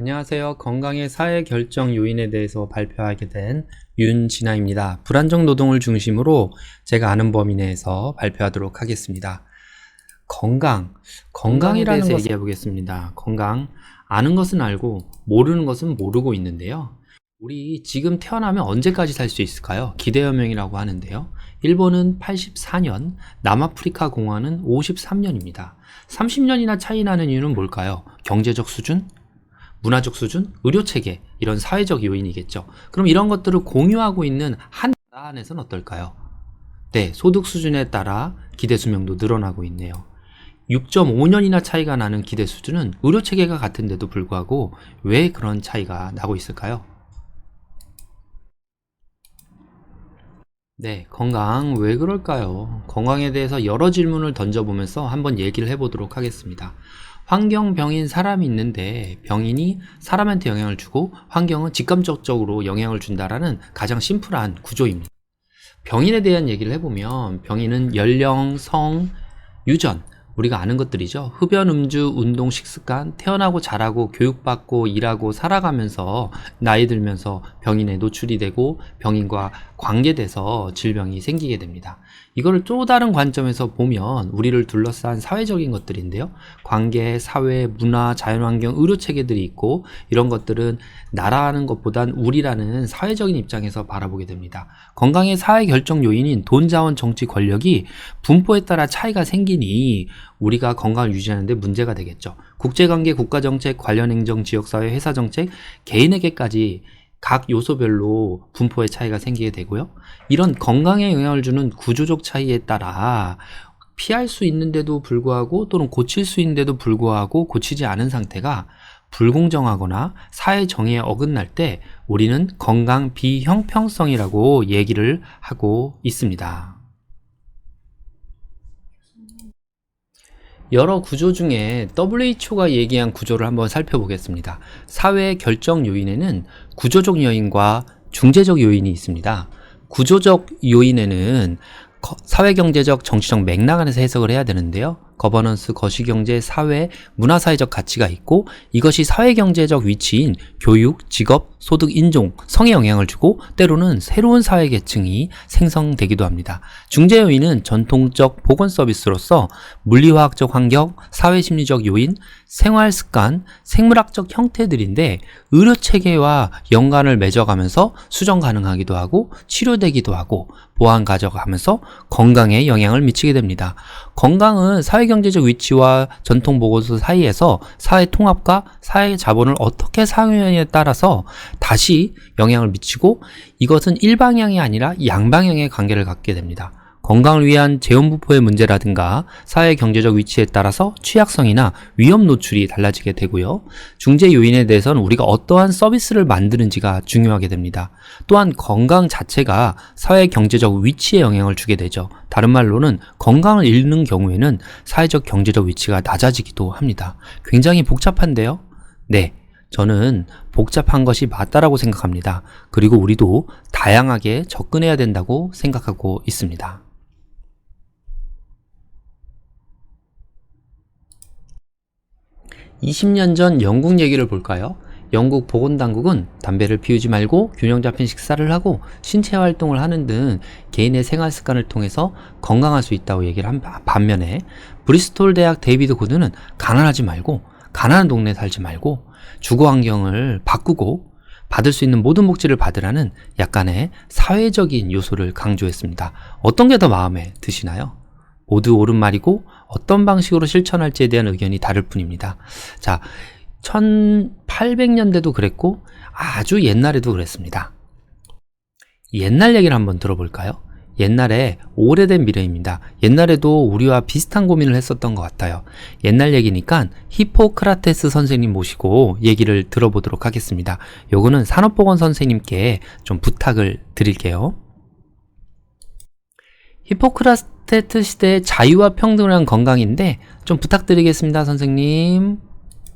안녕하세요. 건강의 사회 결정 요인에 대해서 발표하게 된 윤진아입니다. 불안정 노동을 중심으로 제가 아는 범위 내에서 발표하도록 하겠습니다. 건강, 건강이라는 것을 얘기해 보겠습니다. 건강, 아는 것은 알고 모르는 것은 모르고 있는데요. 우리 지금 태어나면 언제까지 살 수 있을까요? 기대여명이라고 하는데요. 일본은 84년, 남아프리카 공화는 53년입니다. 30년이나 차이 나는 이유는 뭘까요? 경제적 수준? 문화적 수준? 의료 체계? 이런 사회적 요인이겠죠. 그럼 이런 것들을 공유하고 있는 한 나라 안에서는 어떨까요? 네, 소득 수준에 따라 기대 수명도 늘어나고 있네요. 6.5년이나 차이가 나는 기대 수준은 의료 체계가 같은데도 불구하고 왜 그런 차이가 나고 있을까요? 네, 건강 왜 그럴까요? 건강에 대해서 여러 질문을 던져보면서 한번 얘기를 해보도록 하겠습니다. 환경병인 사람이 있는데 병인이 사람한테 영향을 주고 환경은 직감적으로 영향을 준다라는 가장 심플한 구조입니다. 병인에 대한 얘기를 해보면 병인은 연령, 성, 유전, 우리가 아는 것들이죠. 흡연, 음주, 운동, 식습관, 태어나고 자라고 교육받고 일하고 살아가면서 나이 들면서 병인에 노출이 되고 병인과 관계돼서 질병이 생기게 됩니다. 이거를 또 다른 관점에서 보면 우리를 둘러싼 사회적인 것들인데요. 관계, 사회, 문화, 자연환경, 의료 체계들이 있고 이런 것들은 나라하는 것보단 우리라는 사회적인 입장에서 바라보게 됩니다. 건강의 사회 결정 요인인 돈, 자원, 정치, 권력이 분포에 따라 차이가 생기니 우리가 건강을 유지하는데 문제가 되겠죠. 국제관계, 국가정책, 관련 행정, 지역사회, 회사정책, 개인에게까지 각 요소별로 분포의 차이가 생기게 되고요. 이런 건강에 영향을 주는 구조적 차이에 따라 피할 수 있는데도 불구하고 또는 고칠 수 있는데도 불구하고 고치지 않은 상태가 불공정하거나 사회 정의에 어긋날 때 우리는 건강 비형평성이라고 얘기를 하고 있습니다. 여러 구조 중에 WHO가 얘기한 구조를 한번 살펴보겠습니다. 사회 결정 요인에는 구조적 요인과 중재적 요인이 있습니다. 구조적 요인에는 거- 사회경제적, 정치적 맥락 안에서 해석을 해야 되는데요. 거버넌스, 거시경제, 사회, 문화사회적 가치가 있고 이것이 사회경제적 위치인 교육, 직업, 소득, 인종, 성에 영향을 주고 때로는 새로운 사회계층이 생성되기도 합니다. 중재 요인은 전통적 보건 서비스로서 물리화학적 환경, 사회심리적 요인, 생활 습관, 생물학적 형태들인데 의료 체계와 연관을 맺어가면서 수정 가능하기도 하고 치료되기도 하고 보완 가져가면서 건강에 영향을 미치게 됩니다. 건강은 사회경제적 위치와 전통 보건소 사이에서 사회 통합과 사회 자본을 어떻게 사용하느냐에 따라서 다시 영향을 미치고 이것은 일방향이 아니라 양방향의 관계를 갖게 됩니다. 건강을 위한 재원부포의 문제라든가 사회 경제적 위치에 따라서 취약성이나 위험 노출이 달라지게 되고요. 중재 요인에 대해서는 우리가 어떠한 서비스를 만드는지가 중요하게 됩니다. 또한 건강 자체가 사회 경제적 위치에 영향을 주게 되죠. 다른 말로는 건강을 잃는 경우에는 사회적 경제적 위치가 낮아지기도 합니다. 굉장히 복잡한데요. 네. 저는 복잡한 것이 맞다라고 생각합니다. 그리고 우리도 다양하게 접근해야 된다고 생각하고 있습니다. 20년 전 영국 얘기를 볼까요? 영국 보건당국은 담배를 피우지 말고 균형 잡힌 식사를 하고 신체 활동을 하는 등 개인의 생활 습관을 통해서 건강할 수 있다고 얘기를 한 반면에 브리스톨 대학 데이비드 고드는 가난하지 말고 가난한 동네에 살지 말고 주거 환경을 바꾸고 받을 수 있는 모든 복지를 받으라는 약간의 사회적인 요소를 강조했습니다. 어떤 게 더 마음에 드시나요? 모두 옳은 말이고 어떤 방식으로 실천할지에 대한 의견이 다를 뿐입니다. 자, 1800년대도 그랬고 아주 옛날에도 그랬습니다. 옛날 얘기를 한번 들어볼까요? 옛날에 오래된 미래입니다. 옛날에도 우리와 비슷한 고민을 했었던 것 같아요. 옛날 얘기니까 히포크라테스 선생님 모시고 얘기를 들어보도록 하겠습니다. 요거는 산업보건 선생님께 좀 부탁을 드릴게요. 히포크라 테스 시대의 자유와 평등한 건강인데 좀 부탁드리겠습니다, 선생님.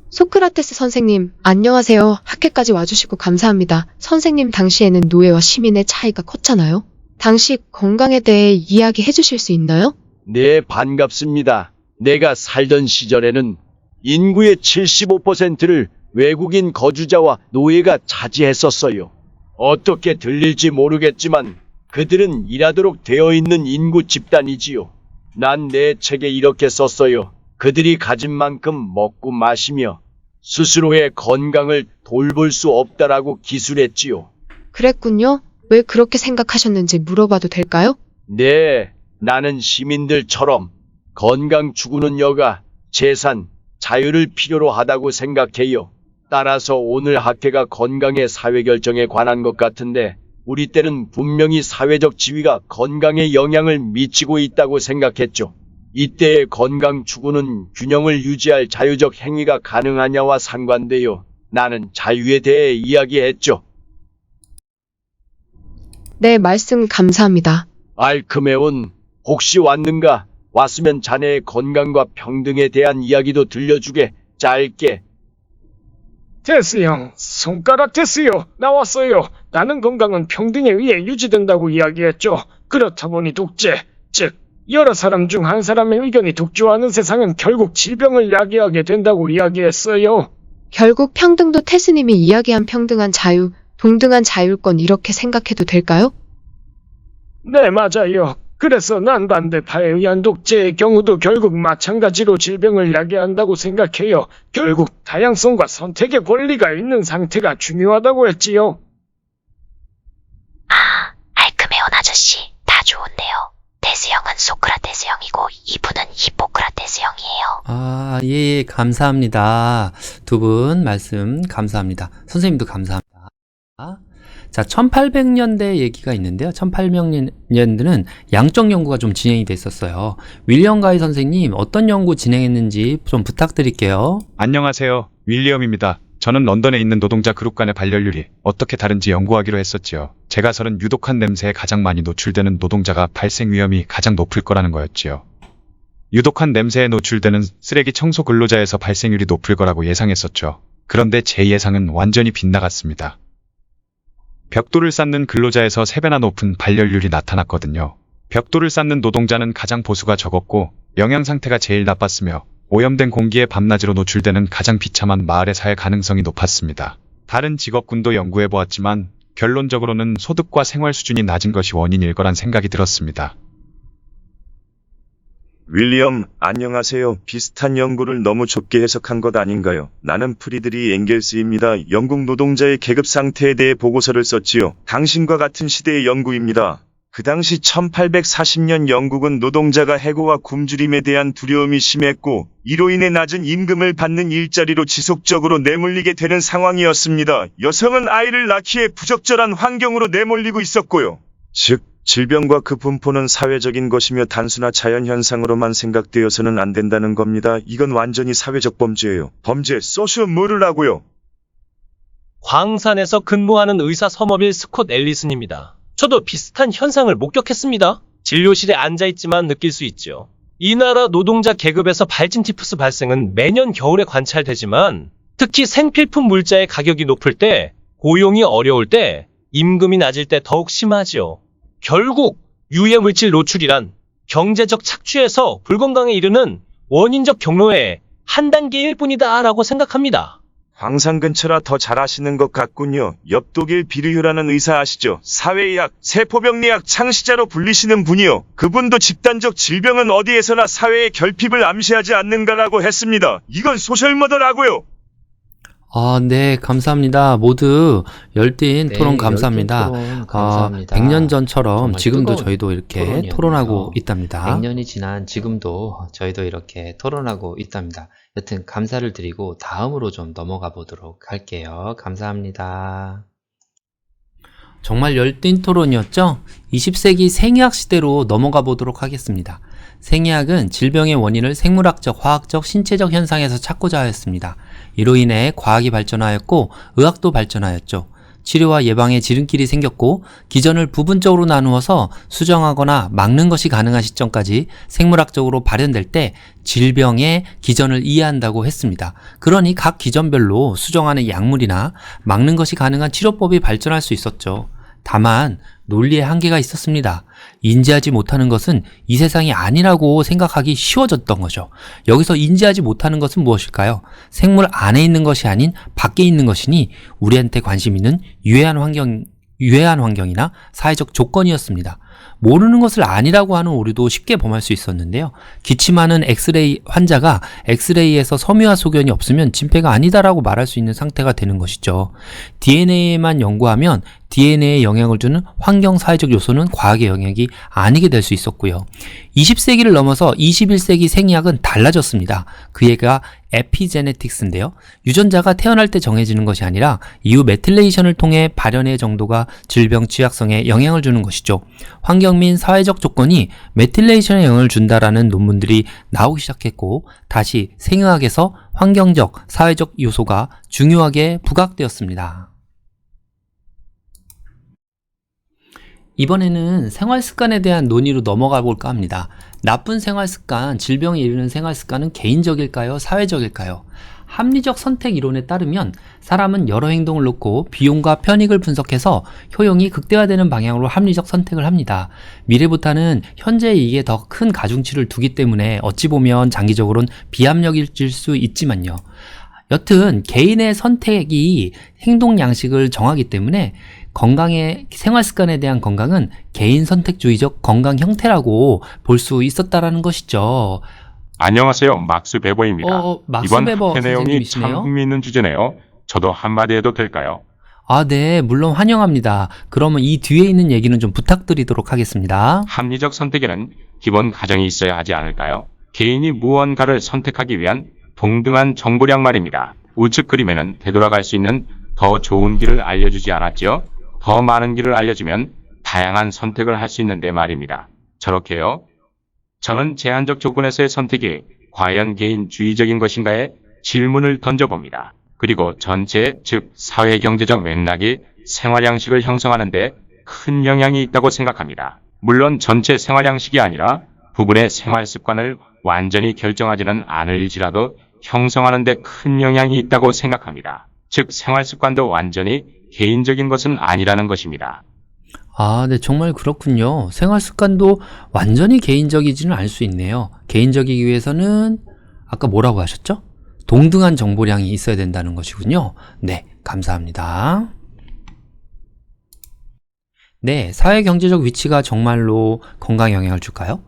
소크라테스 선생님, 안녕하세요. 학회까지 와주시고 감사합니다. 선생님 당시에는 노예와 시민의 차이가 컸잖아요. 당시 건강에 대해 이야기해 주실 수 있나요? 네, 반갑습니다. 내가 살던 시절에는 인구의 75%를 외국인 거주자와 노예가 차지했었어요. 어떻게 들릴지 모르겠지만 그들은 일하도록 되어 있는 인구 집단이지요. 난 내 책에 이렇게 썼어요. 그들이 가진 만큼 먹고 마시며 스스로의 건강을 돌볼 수 없다라고 기술했지요. 그랬군요. 왜 그렇게 생각하셨는지 물어봐도 될까요? 네, 나는 시민들처럼 건강 추구는 여가, 재산, 자유를 필요로 하다고 생각해요. 따라서 오늘 학회가 건강의 사회 결정에 관한 것 같은데, 우리 때는 분명히 사회적 지위가 건강에 영향을 미치고 있다고 생각했죠. 이때의 건강 추구는 균형을 유지할 자유적 행위가 가능하냐와 상관되어 나는 자유에 대해 이야기했죠. 네, 말씀 감사합니다. 알크메온, 혹시 왔는가? 왔으면 자네의 건강과 평등에 대한 이야기도 들려주게. 짧게. 테스 형, 손가락 테스요. 나왔어요. 나는 건강은 평등에 의해 유지된다고 이야기했죠. 그렇다 보니 독재, 즉 여러 사람 중 한 사람의 의견이 독주하는 세상은 결국 질병을 야기하게 된다고 이야기했어요. 결국 평등도 테스님이 이야기한 평등한 자유, 동등한 자율권 이렇게 생각해도 될까요? 네, 맞아요. 그래서 난 반대파에 의한 독재의 경우도 결국 마찬가지로 질병을 야기한다고 생각해요. 결국 다양성과 선택의 권리가 있는 상태가 중요하다고 했지요. 알크메온 아저씨, 다 좋은데요. 데스 형은 소크라테스 형이고 이분은 히포크라테스 형이에요. 아, 예, 예, 감사합니다. 두 분 말씀 감사합니다. 선생님도 감사합니다. 자, 1800년대 얘기가 있는데요. 1800년대는 양적 연구가 좀 진행이 됐었어요. 윌리엄 가이 선생님, 어떤 연구 진행했는지 좀 부탁드릴게요. 안녕하세요. 윌리엄입니다. 저는 런던에 있는 노동자 그룹 간의 발열률이 어떻게 다른지 연구하기로 했었지요. 제가 설은 유독한 냄새에 가장 많이 노출되는 노동자가 발생 위험이 가장 높을 거라는 거였지요. 유독한 냄새에 노출되는 쓰레기 청소 근로자에서 발생률이 높을 거라고 예상했었죠. 그런데 제 예상은 완전히 빗나갔습니다. 벽돌을 쌓는 근로자에서 3배나 높은 발열률이 나타났거든요. 벽돌을 쌓는 노동자는 가장 보수가 적었고 영양 상태가 제일 나빴으며 오염된 공기에 밤낮으로 노출되는 가장 비참한 마을에 살 가능성이 높았습니다. 다른 직업군도 연구해 보았지만 결론적으로는 소득과 생활 수준이 낮은 것이 원인일 거란 생각이 들었습니다. 윌리엄, 안녕하세요. 비슷한 연구를 너무 좁게 해석한 것 아닌가요? 나는 프리드리 앵겔스입니다. 영국 노동자의 계급 상태에 대해 보고서를 썼지요. 당신과 같은 시대의 연구입니다. 그 당시 1840년 영국은 노동자가 해고와 굶주림에 대한 두려움이 심했고, 이로 인해 낮은 임금을 받는 일자리로 지속적으로 내몰리게 되는 상황이었습니다. 여성은 아이를 낳기에 부적절한 환경으로 내몰리고 있었고요. 즉, 질병과 그 분포는 사회적인 것이며 단순한 자연현상으로만 생각되어서는 안 된다는 겁니다. 이건 완전히 사회적 범죄예요. 범죄, 소셜 모르라고요. 광산에서 근무하는 의사 서머빌 스콧 앨리슨입니다. 저도 비슷한 현상을 목격했습니다. 진료실에 앉아있지만 느낄 수 있죠. 이 나라 노동자 계급에서 발진 티푸스 발생은 매년 겨울에 관찰되지만 특히 생필품 물자의 가격이 높을 때, 고용이 어려울 때, 임금이 낮을 때 더욱 심하지요. 결국 유해 물질 노출이란 경제적 착취에서 불건강에 이르는 원인적 경로의 한 단계일 뿐이다 라고 생각합니다. 황산 근처라 더 잘 아시는 것 같군요. 옆 독일 비르휴라는 의사 아시죠? 사회의학, 세포병리학 창시자로 불리시는 분이요. 그분도 집단적 질병은 어디에서나 사회의 결핍을 암시하지 않는가라고 했습니다. 이건 소셜머더라고요. 아, 네, 감사합니다. 모두 열띤 네, 토론 감사합니다. 열띤 토론 아, 감사합니다. 100년 전처럼 지금도 저희도 이렇게 토론이었네요. 토론하고 있답니다. 100년이 지난 지금도 저희도 이렇게 토론하고 있답니다. 여튼 감사를 드리고 다음으로 좀 넘어가 보도록 할게요. 감사합니다. 정말 열띤 토론이었죠? 20세기 생의학 시대로 넘어가 보도록 하겠습니다. 생의학은 질병의 원인을 생물학적, 화학적, 신체적 현상에서 찾고자 하였습니다. 이로 인해 과학이 발전하였고 의학도 발전하였죠. 치료와 예방의 지름길이 생겼고 기전을 부분적으로 나누어서 수정하거나 막는 것이 가능한 시점까지 생물학적으로 발현될 때 질병의 기전을 이해한다고 했습니다. 그러니 각 기전별로 수정하는 약물이나 막는 것이 가능한 치료법이 발전할 수 있었죠. 다만 논리의 한계가 있었습니다. 인지하지 못하는 것은 이 세상이 아니라고 생각하기 쉬워졌던 거죠. 여기서 인지하지 못하는 것은 무엇일까요? 생물 안에 있는 것이 아닌 밖에 있는 것이니 우리한테 관심 있는 유해한 환경, 유해한 환경이나 사회적 조건이었습니다. 모르는 것을 아니라고 하는 오류도 쉽게 범할 수 있었는데요. 기침하는 엑스레이 환자가 엑스레이에서 섬유화 소견이 없으면 진폐가 아니다라고 말할 수 있는 상태가 되는 것이죠. DNA만 연구하면 DNA에 영향을 주는 환경 사회적 요소는 과학의 영역이 아니게 될 수 있었고요. 20세기를 넘어서 21세기 생리학은 달라졌습니다. 그 얘가 에피제네틱스인데요. 유전자가 태어날 때 정해지는 것이 아니라 이후 메틸레이션을 통해 발현의 정도가 질병 취약성에 영향을 주는 것이죠. 환경 및 사회적 조건이 메틸레이션에 영향을 준다라는 논문들이 나오기 시작했고 다시 생의학에서 환경적, 사회적 요소가 중요하게 부각되었습니다. 이번에는 생활 습관에 대한 논의로 넘어가 볼까 합니다. 나쁜 생활 습관, 질병에 이르는 생활 습관은 개인적일까요? 사회적일까요? 합리적 선택 이론에 따르면 사람은 여러 행동을 놓고 비용과 편익을 분석해서 효용이 극대화되는 방향으로 합리적 선택을 합니다. 미래보다는 현재에 이게 더 큰 가중치를 두기 때문에 어찌 보면 장기적으로는 비합리적일 수 있지만요. 여튼 개인의 선택이 행동 양식을 정하기 때문에 건강의 생활 습관에 대한 건강은 개인 선택주의적 건강 형태라고 볼 수 있었다라는 것이죠. 안녕하세요. 막스 베버입니다. 어, 막스 이번 베버 내용이. 참 흥미있는 주제네요. 저도 한마디 해도 될까요? 아, 네, 물론 환영합니다. 그러면 이 뒤에 있는 얘기는 좀 부탁드리도록 하겠습니다. 합리적 선택에는 기본 가정이 있어야 하지 않을까요? 개인이 무언가를 선택하기 위한 동등한 정보량 말입니다. 우측 그림에는 되돌아갈 수 있는 더 좋은 길을 알려주지 않았지요? 더 많은 길을 알려주면 다양한 선택을 할 수 있는데 말입니다. 저렇게요? 저는 제한적 조건에서의 선택이 과연 개인주의적인 것인가에 질문을 던져봅니다. 그리고 전체, 즉 사회 경제적 맥락이 생활 양식을 형성하는데 큰 영향이 있다고 생각합니다. 물론 전체 생활 양식이 아니라 부분의 생활 습관을 완전히 결정하지는 않을지라도 형성하는 데 큰 영향이 있다고 생각합니다. 즉 생활 습관도 완전히 개인적인 것은 아니라는 것입니다. 아, 네, 정말 그렇군요. 생활 습관도 완전히 개인적이지는 않을 수 있네요. 개인적이기 위해서는 아까 뭐라고 하셨죠? 동등한 정보량이 있어야 된다는 것이군요. 네, 감사합니다. 네, 사회 경제적 위치가 정말로 건강에 영향을 줄까요?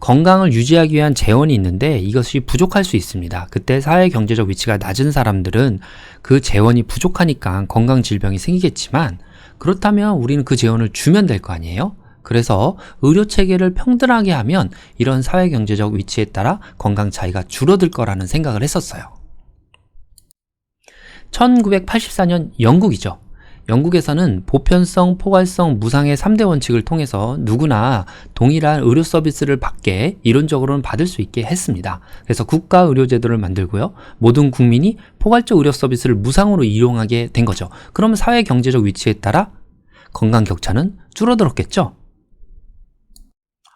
건강을 유지하기 위한 재원이 있는데 이것이 부족할 수 있습니다. 그때 사회 경제적 위치가 낮은 사람들은 그 재원이 부족하니까 건강 질병이 생기겠지만 그렇다면 우리는 그 재원을 주면 될 거 아니에요? 그래서 의료 체계를 평등하게 하면 이런 사회 경제적 위치에 따라 건강 차이가 줄어들 거라는 생각을 했었어요. 1984년 영국이죠. 영국에서는 보편성, 포괄성, 무상의 3대 원칙을 통해서 누구나 동일한 의료 서비스를 받게 이론적으로는 받을 수 있게 했습니다. 그래서 국가 의료 제도를 만들고요. 모든 국민이 포괄적 의료 서비스를 무상으로 이용하게 된 거죠. 그러면 사회 경제적 위치에 따라 건강 격차는 줄어들었겠죠?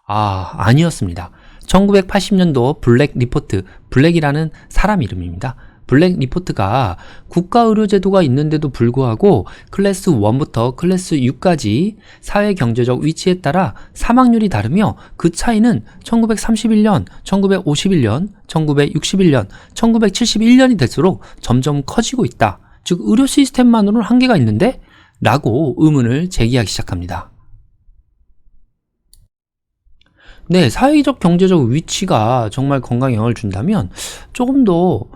아, 아니었습니다. 1980년도 블랙 리포트, 블랙이라는 사람 이름입니다. 블랙 리포트가 국가의료제도가 있는데도 불구하고 클래스 1부터 클래스 6까지 사회 경제적 위치에 따라 사망률이 다르며 그 차이는 1931년, 1951년, 1961년, 1971년이 될수록 점점 커지고 있다. 즉, 의료 시스템만으로는 한계가 있는데? 라고 의문을 제기하기 시작합니다. 네, 사회적 경제적 위치가 정말 건강에 영향을 준다면 조금 더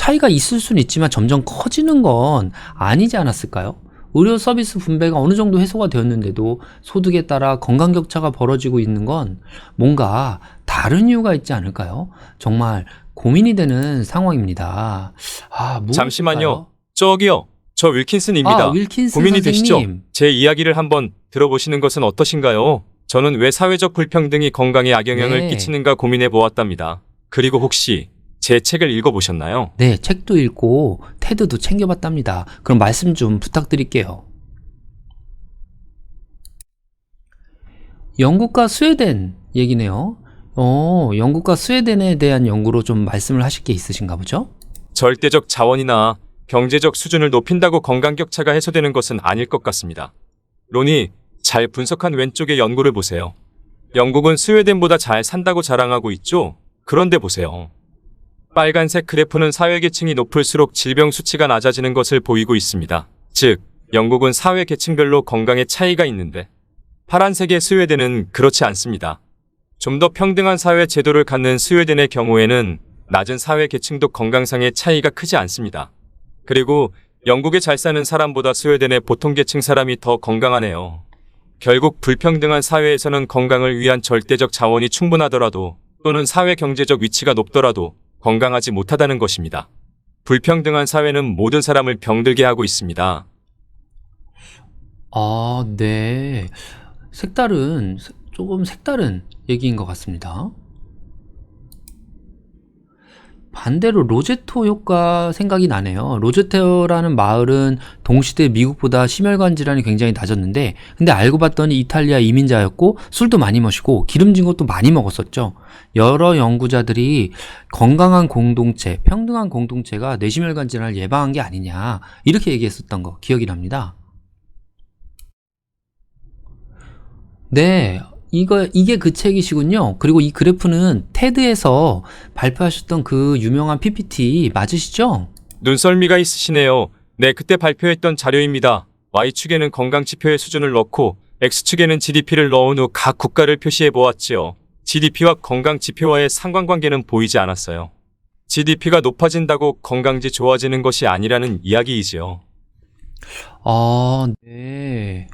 차이가 있을 수는 있지만 점점 커지는 건 아니지 않았을까요? 의료 서비스 분배가 어느 정도 해소가 되었는데도 소득에 따라 건강 격차가 벌어지고 있는 건 뭔가 다른 이유가 있지 않을까요? 정말 고민이 되는 상황입니다. 아, 뭐 잠시만요. 저기요. 저 윌킨슨입니다. 아, 윌킨슨 고민이 선생님. 되시죠? 제 이야기를 한번 들어보시는 것은 어떠신가요? 저는 왜 사회적 불평등이 건강에 악영향을 네. 끼치는가 고민해 보았답니다. 그리고 혹시 제 책을 읽어보셨나요? 네, 책도 읽고 테드도 챙겨봤답니다. 그럼 말씀 좀 부탁드릴게요. 영국과 스웨덴 얘기네요. 어, 영국과 스웨덴에 대한 연구로 좀 말씀을 하실 게 있으신가 보죠? 절대적 자원이나 경제적 수준을 높인다고 건강 격차가 해소되는 것은 아닐 것 같습니다. 론이 잘 분석한 왼쪽의 연구를 보세요. 영국은 스웨덴보다 잘 산다고 자랑하고 있죠? 그런데 보세요. 빨간색 그래프는 사회계층이 높을수록 질병 수치가 낮아지는 것을 보이고 있습니다. 즉, 영국은 사회 계층별로 건강에 차이가 있는데, 파란색의 스웨덴은 그렇지 않습니다. 좀 더 평등한 사회 제도를 갖는 스웨덴의 경우에는 낮은 사회 계층도 건강상의 차이가 크지 않습니다. 그리고 영국에 잘 사는 사람보다 스웨덴의 보통 계층 사람이 더 건강하네요. 결국 불평등한 사회에서는 건강을 위한 절대적 자원이 충분하더라도 또는 사회 경제적 위치가 높더라도 건강하지 못하다는 것입니다. 불평등한 사회는 모든 사람을 병들게 하고 있습니다. 아, 네. 색다른, 색- 조금 색다른 얘기인 것 같습니다. 반대로 로제토 효과 생각이 나네요. 로제토라는 마을은 동시대 미국보다 심혈관 질환이 굉장히 낮았는데, 근데 알고 봤더니 이탈리아 이민자였고, 술도 많이 마시고, 기름진 것도 많이 먹었었죠. 여러 연구자들이 건강한 공동체, 평등한 공동체가 뇌심혈관 질환을 예방한 게 아니냐, 이렇게 얘기했었던 거 기억이 납니다. 네, 이거, 이게 그 책이시군요. 그리고 이 그래프는 테드에서 발표하셨던 그 유명한 PPT 맞으시죠? 눈썰미가 있으시네요. 네, 그때 발표했던 자료입니다. Y축에는 건강 지표의 수준을 넣고 X축에는 GDP를 넣은 후 각 국가를 표시해 보았지요. GDP와 건강 지표와의 상관관계는 보이지 않았어요. GDP가 높아진다고 건강지 좋아지는 것이 아니라는 이야기이지요. 아, 네.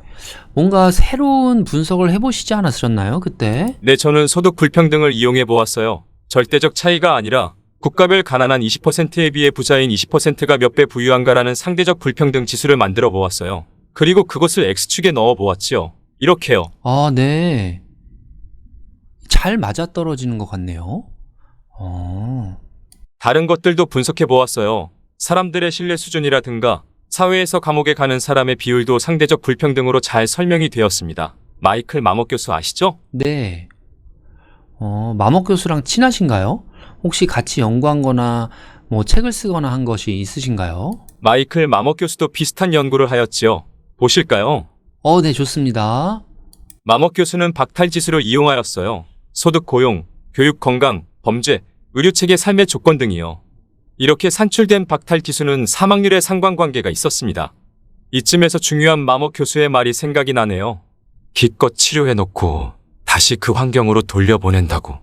뭔가 새로운 분석을 해보시지 않았었나요, 그때? 네, 저는 소득 불평등을 이용해 보았어요. 절대적 차이가 아니라 국가별 가난한 20%에 비해 부자인 20%가 몇 배 부유한가라는 상대적 불평등 지수를 만들어 보았어요. 그리고 그것을 X축에 넣어 보았지요. 이렇게요. 아, 네. 잘 맞아떨어지는 것 같네요. 어. 다른 것들도 분석해 보았어요. 사람들의 신뢰 수준이라든가 사회에서 감옥에 가는 사람의 비율도 상대적 불평등으로 잘 설명이 되었습니다. 마이클 마목 교수 아시죠? 네. 어, 마목 교수랑 친하신가요? 혹시 같이 연구한 거나 뭐 책을 쓰거나 한 것이 있으신가요? 마이클 마목 교수도 비슷한 연구를 하였지요. 보실까요? 어, 네, 좋습니다. 마목 교수는 박탈 지수를 이용하였어요. 소득 고용, 교육 건강, 범죄, 의료 체계 삶의 조건 등이요. 이렇게 산출된 박탈 지수는 사망률에 상관관계가 있었습니다. 이쯤에서 중요한 마목 교수의 말이 생각이 나네요. 기껏 치료해놓고 다시 그 환경으로 돌려보낸다고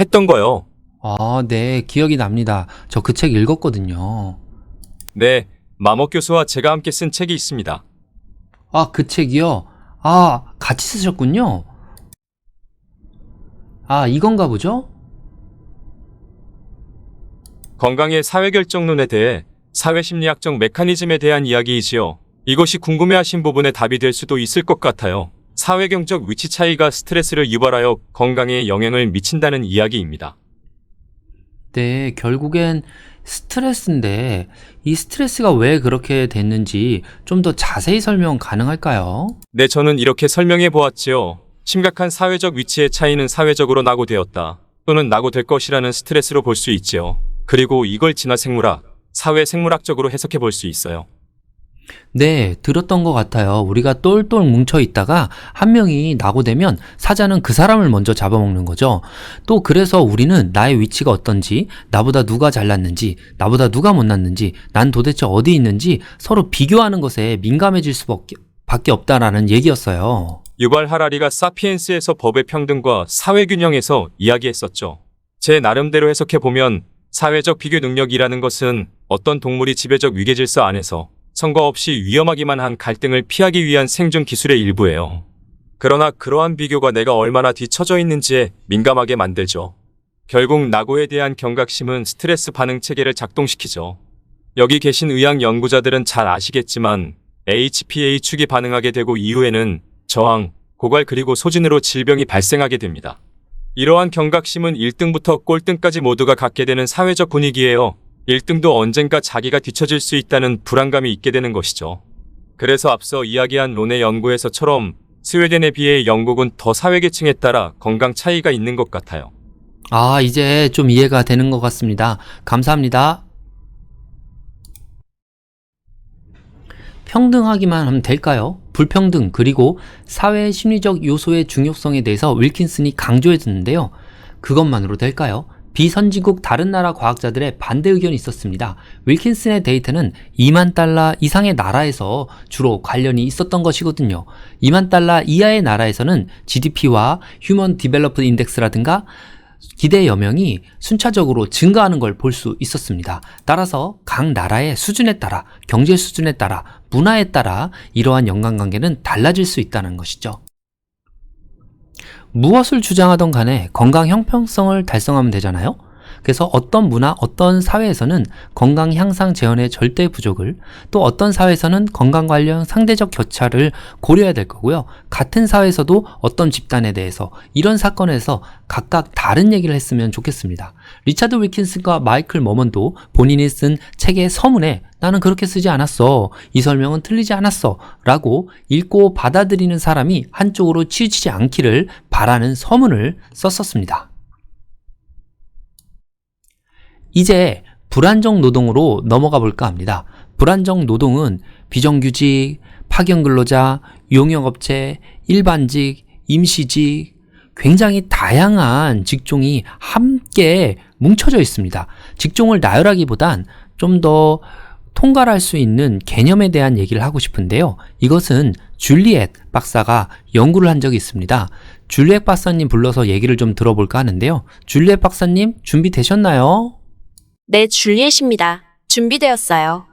했던 거요. 아, 네, 기억이 납니다. 저 그 책 읽었거든요. 네, 마목 교수와 제가 함께 쓴 책이 있습니다. 아, 그 책이요? 아, 같이 쓰셨군요? 아, 이건가 보죠? 건강의 사회결정론에 대해 사회심리학적 메커니즘에 대한 이야기이지요. 이것이 궁금해하신 부분에 답이 될 수도 있을 것 같아요. 사회경적 위치 차이가 스트레스를 유발하여 건강에 영향을 미친다는 이야기입니다. 네, 결국엔 스트레스인데, 이 스트레스가 왜 그렇게 됐는지 좀 더 자세히 설명 가능할까요? 네, 저는 이렇게 설명해 보았지요. 심각한 사회적 위치의 차이는 사회적으로 낙오되었다. 또는 낙오될 것이라는 스트레스로 볼 수 있지요. 그리고 이걸 진화 생물학, 사회 생물학적으로 해석해 볼 수 있어요. 네, 들었던 것 같아요. 우리가 똘똘 뭉쳐 있다가 한 명이 낙오되면 사자는 그 사람을 먼저 잡아먹는 거죠. 또 그래서 우리는 나의 위치가 어떤지, 나보다 누가 잘났는지, 나보다 누가 못났는지, 난 도대체 어디 있는지 서로 비교하는 것에 민감해질 수밖에 밖에 없다라는 얘기였어요. 유발 하라리가 사피엔스에서 법의 평등과 사회 균형에서 이야기했었죠. 제 나름대로 해석해 보면 사회적 비교 능력이라는 것은 어떤 동물이 지배적 위계 질서 안에서 선거 없이 위험하기만 한 갈등을 피하기 위한 생존 기술의 일부예요. 그러나 그러한 비교가 내가 얼마나 뒤처져 있는지에 민감하게 만들죠. 결국 낙오에 대한 경각심은 스트레스 반응 체계를 작동시키죠. 여기 계신 의학 연구자들은 잘 아시겠지만 HPA 축이 반응하게 되고 이후에는 저항, 고갈 그리고 소진으로 질병이 발생하게 됩니다. 이러한 경각심은 1등부터 꼴등까지 모두가 갖게 되는 사회적 분위기예요. 1등도 언젠가 자기가 뒤처질 수 있다는 불안감이 있게 되는 것이죠. 그래서 앞서 이야기한 론의 연구에서처럼 스웨덴에 비해 영국은 더 사회계층에 따라 건강 차이가 있는 것 같아요. 아, 이제 좀 이해가 되는 것 같습니다. 감사합니다. 평등하기만 하면 될까요? 불평등 그리고 사회 심리적 요소의 중요성에 대해서 윌킨슨이 강조해 줬는데요. 그것만으로 될까요? 비선진국 다른 나라 과학자들의 반대 의견이 있었습니다. 윌킨슨의 데이터는 2만 달러 이상의 나라에서 주로 관련이 있었던 것이거든요. 2만 달러 이하의 나라에서는 GDP와 휴먼 디벨로프 인덱스라든가 기대 여명이 순차적으로 증가하는 걸 볼 수 있었습니다. 따라서 각 나라의 수준에 따라, 경제 수준에 따라, 문화에 따라 이러한 연관관계는 달라질 수 있다는 것이죠. 무엇을 주장하던 간에 건강 형평성을 달성하면 되잖아요? 그래서 어떤 문화, 어떤 사회에서는 건강 향상 재현의 절대 부족을 또 어떤 사회에서는 건강 관련 상대적 격차를 고려해야 될 거고요. 같은 사회에서도 어떤 집단에 대해서 이런 사건에서 각각 다른 얘기를 했으면 좋겠습니다. 리차드 위킨슨과 마이클 머먼도 본인이 쓴 책의 서문에 나는 그렇게 쓰지 않았어. 이 설명은 틀리지 않았어. 라고 읽고 받아들이는 사람이 한쪽으로 치우치지 않기를 바라는 서문을 썼었습니다. 이제 불안정 노동으로 넘어가 볼까 합니다. 불안정 노동은 비정규직, 파견 근로자, 용역업체, 일반직, 임시직, 굉장히 다양한 직종이 함께 뭉쳐져 있습니다. 직종을 나열하기보단 좀 더 통괄할 수 있는 개념에 대한 얘기를 하고 싶은데요. 이것은 줄리엣 박사가 연구를 한 적이 있습니다. 줄리엣 박사님 불러서 얘기를 좀 들어볼까 하는데요. 줄리엣 박사님 준비되셨나요? 네, 줄리엣입니다. 준비되었어요.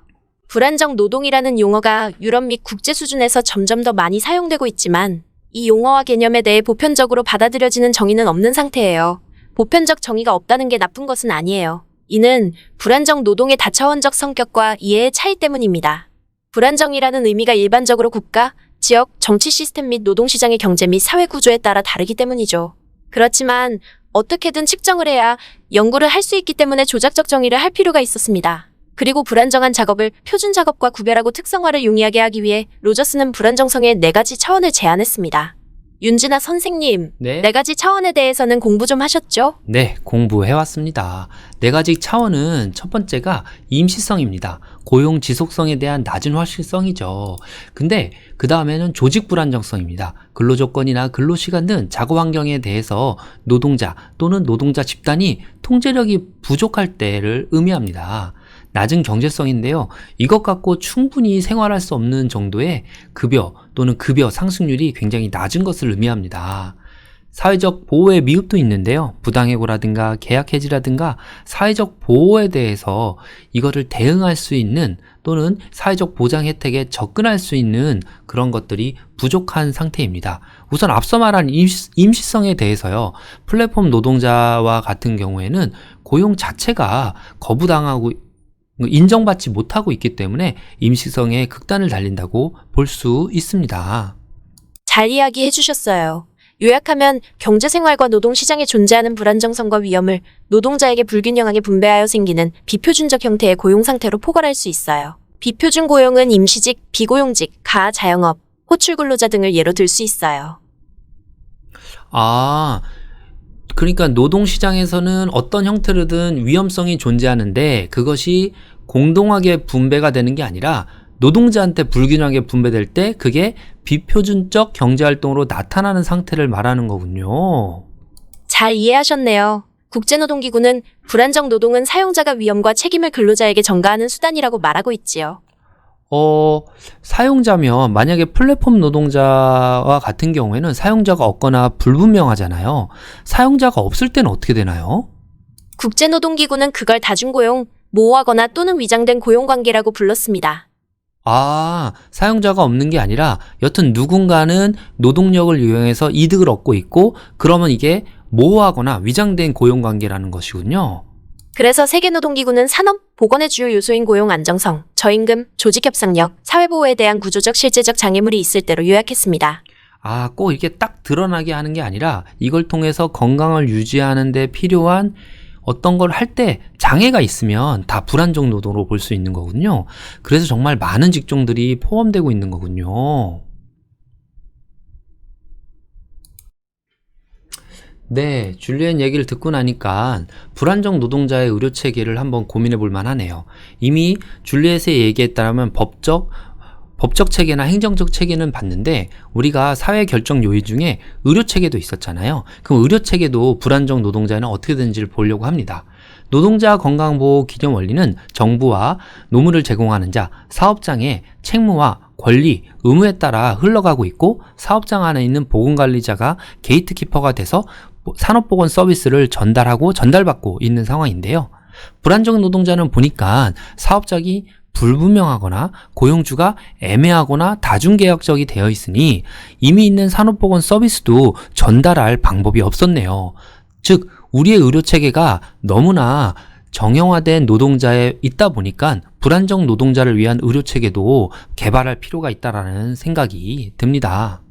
불안정 노동이라는 용어가 유럽 및 국제 수준에서 점점 더 많이 사용되고 있지만 이 용어와 개념에 대해 보편적으로 받아들여지는 정의는 없는 상태예요. 보편적 정의가 없다는 게 나쁜 것은 아니에요. 이는 불안정 노동의 다차원적 성격과 이해의 차이 때문입니다. 불안정이라는 의미가 일반적으로 국가, 지역, 정치 시스템 및 노동시장의 경제 및 사회 구조에 따라 다르기 때문이죠. 그렇지만 어떻게든 측정을 해야 연구를 할 수 있기 때문에 조작적 정의를 할 필요가 있었습니다. 그리고 불안정한 작업을 표준 작업과 구별하고 특성화를 용이하게 하기 위해 로저스는 불안정성의 네 가지 차원을 제안했습니다. 윤진아 선생님, 네. 네 가지 차원에 대해서는 공부 좀 하셨죠? 네, 공부해왔습니다. 네 가지 차원은 첫 번째가 임시성입니다. 고용 지속성에 대한 낮은 확실성이죠. 근데 그 다음에는 조직 불안정성입니다. 근로 조건이나 근로 시간 등 작업 환경에 대해서 노동자 또는 노동자 집단이 통제력이 부족할 때를 의미합니다. 낮은 경제성인데요. 이것 갖고 충분히 생활할 수 없는 정도의 급여 또는 급여 상승률이 굉장히 낮은 것을 의미합니다. 사회적 보호의 미흡도 있는데요. 부당해고라든가 계약 해지라든가 사회적 보호에 대해서 이거를 대응할 수 있는 또는 사회적 보장 혜택에 접근할 수 있는 그런 것들이 부족한 상태입니다. 우선 앞서 말한 임시, 임시성에 대해서요. 플랫폼 노동자와 같은 경우에는 고용 자체가 거부당하고 인정받지 못하고 있기 때문에 임시성에 극단을 달린다고 볼 수 있습니다. 잘 이야기해 주셨어요. 요약하면 경제생활과 노동시장에 존재하는 불안정성과 위험을 노동자에게 불균형하게 분배하여 생기는 비표준적 형태의 고용 상태로 포괄할 수 있어요. 비표준 고용은 임시직, 비고용직, 가, 자영업, 호출 근로자 등을 예로 들 수 있어요. 아, 그러니까 노동시장에서는 어떤 형태로든 위험성이 존재하는데 그것이 공동하게 분배가 되는 게 아니라 노동자한테 불균형하게 분배될 때 그게 비표준적 경제활동으로 나타나는 상태를 말하는 거군요. 잘 이해하셨네요. 국제노동기구는 불안정 노동은 사용자가 위험과 책임을 근로자에게 전가하는 수단이라고 말하고 있지요. 어, 사용자면 만약에 플랫폼 노동자와 같은 경우에는 사용자가 없거나 불분명하잖아요. 사용자가 없을 때는 어떻게 되나요? 국제노동기구는 그걸 다중고용, 모호하거나 또는 위장된 고용관계라고 불렀습니다. 아, 사용자가 없는 게 아니라 여튼 누군가는 노동력을 이용해서 이득을 얻고 있고 그러면 이게 모호하거나 위장된 고용 관계라는 것이군요. 그래서 세계노동기구는 산업, 보건의 주요 요소인 고용 안정성, 저임금, 조직 협상력, 사회보호에 대한 구조적 실제적 장애물이 있을 때로 요약했습니다. 아, 꼭 이게 딱 드러나게 하는 게 아니라 이걸 통해서 건강을 유지하는 데 필요한 어떤 걸 할 때 장애가 있으면 다 불안정 노동으로 볼 수 있는 거군요. 그래서 정말 많은 직종들이 포함되고 있는 거군요. 네, 줄리엔 얘기를 듣고 나니까 불안정 노동자의 의료 체계를 한번 고민해 볼 만하네요. 이미 줄리엣의 얘기에 따르면 법적 법적 체계나 행정적 체계는 봤는데 우리가 사회 결정 요인 중에 의료 체계도 있었잖아요. 그럼 의료 체계도 불안정 노동자는 어떻게 되는지를 보려고 합니다. 노동자 건강보호 기념 원리는 정부와 노무를 제공하는 자, 사업장의 책무와 권리, 의무에 따라 흘러가고 있고 사업장 안에 있는 보건관리자가 게이트키퍼가 돼서 산업보건 서비스를 전달하고 전달받고 있는 상황인데요. 불안정 노동자는 보니까 사업장이 불분명하거나 고용주가 애매하거나 다중계약적이 되어 있으니 이미 있는 산업보건 서비스도 전달할 방법이 없었네요. 즉, 우리의 의료 체계가 너무나 정형화된 노동자에 있다 보니까 불안정 노동자를 위한 의료 체계도 개발할 필요가 있다라는 생각이 듭니다.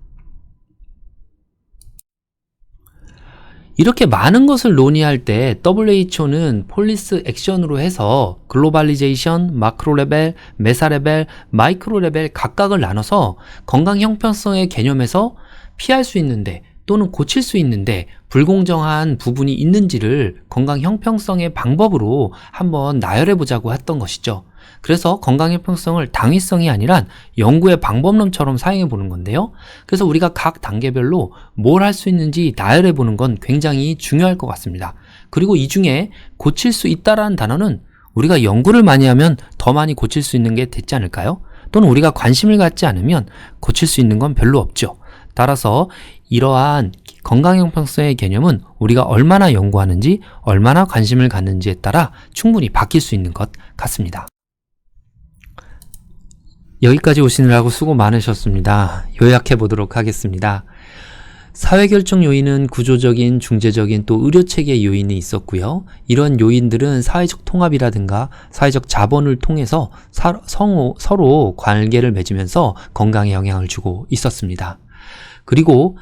이렇게 많은 것을 논의할 때 WHO는 폴리스 액션으로 해서 글로벌리제이션, 마크로 레벨, 메사 레벨, 마이크로 레벨 각각을 나눠서 건강 형평성의 개념에서 피할 수 있는데 또는 고칠 수 있는데 불공정한 부분이 있는지를 건강 형평성의 방법으로 한번 나열해 보자고 했던 것이죠. 그래서 건강 형평성을 당위성이 아니라 연구의 방법론처럼 사용해 보는 건데요. 그래서 우리가 각 단계별로 뭘 할 수 있는지 나열해 보는 건 굉장히 중요할 것 같습니다. 그리고 이 중에 고칠 수 있다라는 단어는 우리가 연구를 많이 하면 더 많이 고칠 수 있는 게 됐지 않을까요? 또는 우리가 관심을 갖지 않으면 고칠 수 있는 건 별로 없죠. 따라서 이러한 건강 형평성의 개념은 우리가 얼마나 연구하는지, 얼마나 관심을 갖는지에 따라 충분히 바뀔 수 있는 것 같습니다. 여기까지 오시느라고 수고 많으셨습니다. 요약해 보도록 하겠습니다. 사회결정 요인은 구조적인, 중재적인 또 의료체계 요인이 있었고요. 이런 요인들은 사회적 통합이라든가 사회적 자본을 통해서 사, 성우, 서로 관계를 맺으면서 건강에 영향을 주고 있었습니다. 그리고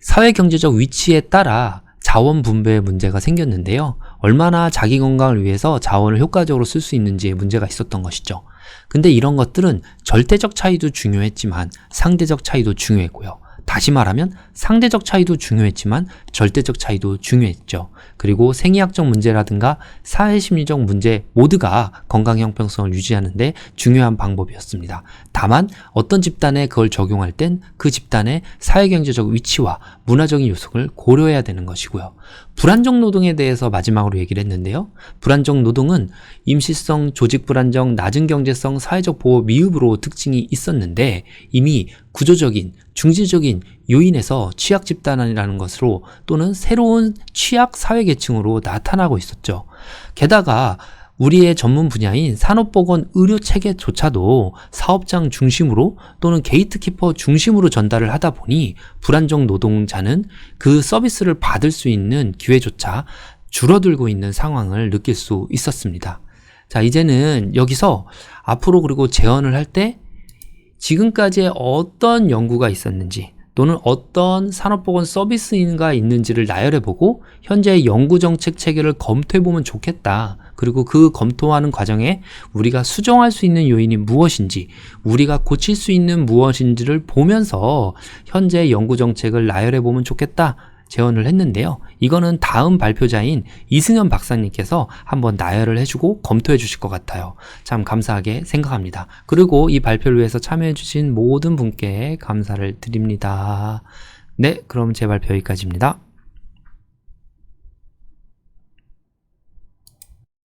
사회경제적 위치에 따라 자원 분배의 문제가 생겼는데요. 얼마나 자기 건강을 위해서 자원을 효과적으로 쓸 수 있는지에 문제가 있었던 것이죠. 근데 이런 것들은 절대적 차이도 중요했지만 상대적 차이도 중요했고요. 다시 말하면 상대적 차이도 중요했지만 절대적 차이도 중요했죠. 그리고 생리학적 문제라든가 사회심리적 문제 모두가 건강 형평성을 유지하는데 중요한 방법이었습니다. 다만 어떤 집단에 그걸 적용할 땐 그 집단의 사회경제적 위치와 문화적인 요소를 고려해야 되는 것이고요. 불안정 노동에 대해서 마지막으로 얘기를 했는데요. 불안정 노동은 임시성, 조직 불안정, 낮은 경제성, 사회적 보호 미흡으로 특징이 있었는데 이미 구조적인, 중지적인 요인에서 취약 집단이라는 것으로 또는 새로운 취약 사회 계층으로 나타나고 있었죠. 게다가 우리의 전문 분야인 산업보건 의료 체계조차도 사업장 중심으로 또는 게이트키퍼 중심으로 전달을 하다 보니 불안정 노동자는 그 서비스를 받을 수 있는 기회조차 줄어들고 있는 상황을 느낄 수 있었습니다. 자, 이제는 여기서 앞으로 그리고 재현을 할 때 지금까지 어떤 연구가 있었는지 또는 어떤 산업보건 서비스인가 있는지를 나열해보고 현재의 연구정책 체계를 검토해보면 좋겠다. 그리고 그 검토하는 과정에 우리가 수정할 수 있는 요인이 무엇인지, 우리가 고칠 수 있는 무엇인지를 보면서 현재 연구 정책을 나열해 보면 좋겠다. 제언을 했는데요. 이거는 다음 발표자인 이승현 박사님께서 한번 나열을 해주고 검토해 주실 것 같아요. 참 감사하게 생각합니다. 그리고 이 발표를 위해서 참여해 주신 모든 분께 감사를 드립니다. 네, 그럼 제 발표 여기까지입니다.